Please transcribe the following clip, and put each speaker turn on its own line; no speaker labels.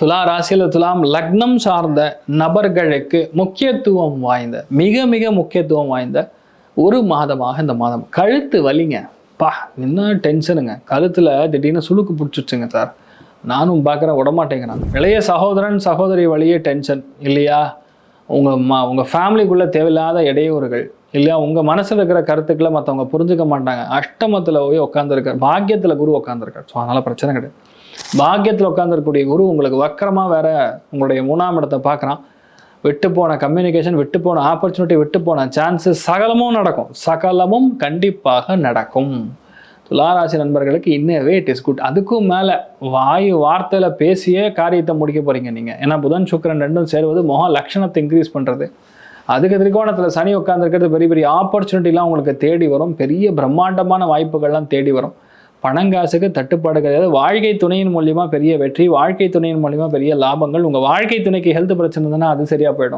துலா ராசியில் துலாம் லக்னம் சார்ந்த நபர்களுக்கு முக்கியத்துவம் வாய்ந்த மிக மிக முக்கியத்துவம் வாய்ந்த ஒரு மாதமாக இந்த மாதம். கழுத்து வலிங்க. பா என்ன டென்ஷனுங்க கழுத்தில் திடீர்னு சுழுக்கு பிடிச்சிச்சுங்க சார் நானும் பார்க்குறேன் விடமாட்டேங்கிறான் இளைய சகோதரன் சகோதரி வழியே டென்ஷன் இல்லையா? உங்கள் மா உங்கள் ஃபேமிலிக்குள்ளே தேவையில்லாத இடையூறுகள் இல்லையா? உங்கள் மனசில் இருக்கிற கருத்துக்களை மற்றவங்க புரிஞ்சுக்க மாட்டாங்க. அஷ்டமத்தில் போய் உட்காந்துருக்கார் பாக்கியத்தில் குரு உட்காந்துருக்கார் ஸோ அதனால் பிரச்சனை கிடையாது. பாக்கியத்தில் உட்காந்துருக்கக்கூடிய குரு உங்களுக்கு வக்கரமாக வேற உங்களுடைய மூணாம் இடத்தை பார்க்குறான். விட்டு போன கம்யூனிகேஷன் விட்டு போன ஆப்பர்ச்சுனிட்டி விட்டு போன சான்சஸ் சகலமும் நடக்கும். சகலமும் கண்டிப்பாக நடக்கும். துளாராசி நண்பர்களுக்கு இன்னவே இட் இஸ் குட் அதுக்கும் மேலே வாயு வார்த்தையில் பேசியே காரியத்தை முடிக்க போகிறீங்க நீங்கள் ஏன்னா புதன் சுக்கரன் ரெண்டும் சேருவது முக லட்சணத்தை இன்க்ரீஸ் பண்ணுறது அதுக்கு திரிகோணத்தில் சனி உட்காந்துருக்கிறது பெரிய பெரிய ஆப்பர்ச்சுனிட்டிலாம் உங்களுக்கு தேடி வரும். பெரிய பிரம்மாண்டமான வாய்ப்புகள்லாம் தேடி வரும். பணங்காசுக்கு தட்டுப்பாடு கிடையாது. வாழ்க்கை துணையின் மூலியமா பெரிய வெற்றி வாழ்க்கை துணையின் மூலியமா பெரிய லாபங்கள். உங்க வாழ்க்கை துணைக்கு ஹெல்த் பிரச்சனை இருந்ததுன்னா அது சரியா போயிடும்.